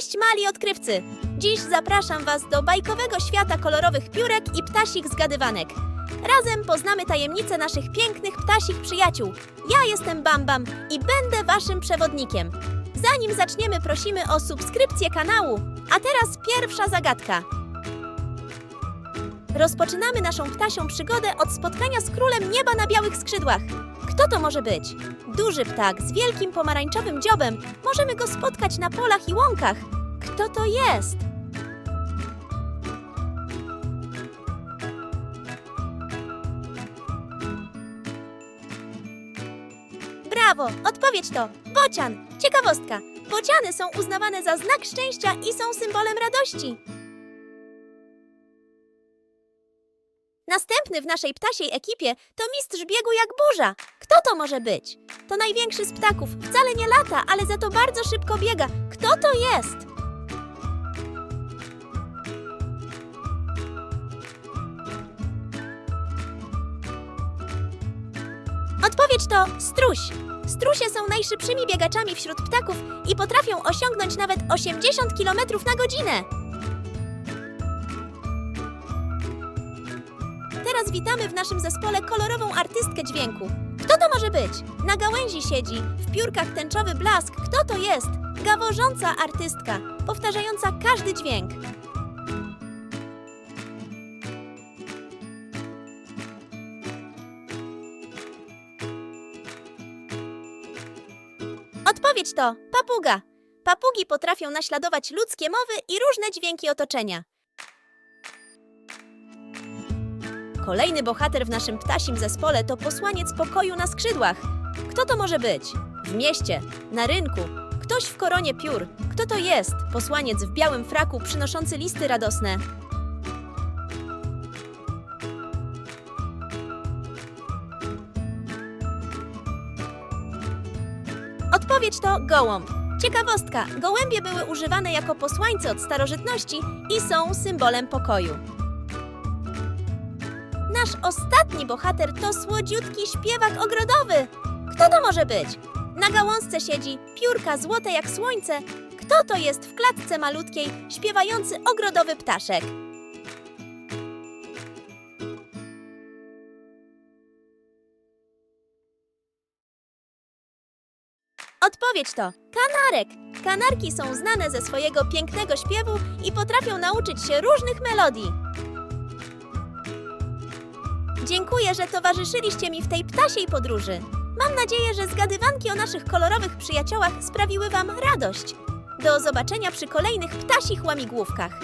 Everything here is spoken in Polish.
Cześć mali odkrywcy! Dziś zapraszam Was do bajkowego świata kolorowych piórek i ptasich zgadywanek. Razem poznamy tajemnice naszych pięknych ptasich przyjaciół. Ja jestem Bam Bam i będę Waszym przewodnikiem. Zanim zaczniemy, prosimy o subskrypcję kanału. A teraz pierwsza zagadka. Rozpoczynamy naszą ptasią przygodę od spotkania z królem nieba na białych skrzydłach. Kto to może być? Duży ptak z wielkim pomarańczowym dziobem. Możemy go spotkać na polach i łąkach. Kto to jest? Brawo! Odpowiedź to bocian. Ciekawostka. Bociany są uznawane za znak szczęścia i są symbolem radości. Następny w naszej ptasiej ekipie to mistrz biegu jak burza. Kto to może być? To największy z ptaków. Wcale nie lata, ale za to bardzo szybko biega. Kto to jest? Odpowiedź to struś. Strusie są najszybszymi biegaczami wśród ptaków i potrafią osiągnąć nawet 80 km na godzinę. Teraz witamy w naszym zespole kolorową artystkę dźwięku. Kto to może być? Na gałęzi siedzi, w piórkach tęczowy blask. Kto to jest? Gaworząca artystka, powtarzająca każdy dźwięk. Odpowiedź to papuga. Papugi potrafią naśladować ludzkie mowy i różne dźwięki otoczenia. Kolejny bohater w naszym ptasim zespole to posłaniec pokoju na skrzydłach. Kto to może być? W mieście, na rynku, ktoś w koronie piór. Kto to jest? Posłaniec w białym fraku przynoszący listy radosne. Odpowiedź to gołąb. Ciekawostka, gołębie były używane jako posłańcy od starożytności i są symbolem pokoju. Nasz ostatni bohater to słodziutki śpiewak ogrodowy. Kto to może być? Na gałązce siedzi piórka złote jak słońce. Kto to jest w klatce malutkiej śpiewający ogrodowy ptaszek? Odpowiedź to kanarek. Kanarki są znane ze swojego pięknego śpiewu i potrafią nauczyć się różnych melodii. Dziękuję, że towarzyszyliście mi w tej ptasiej podróży. Mam nadzieję, że zgadywanki o naszych kolorowych przyjaciołach sprawiły Wam radość. Do zobaczenia przy kolejnych ptasich łamigłówkach.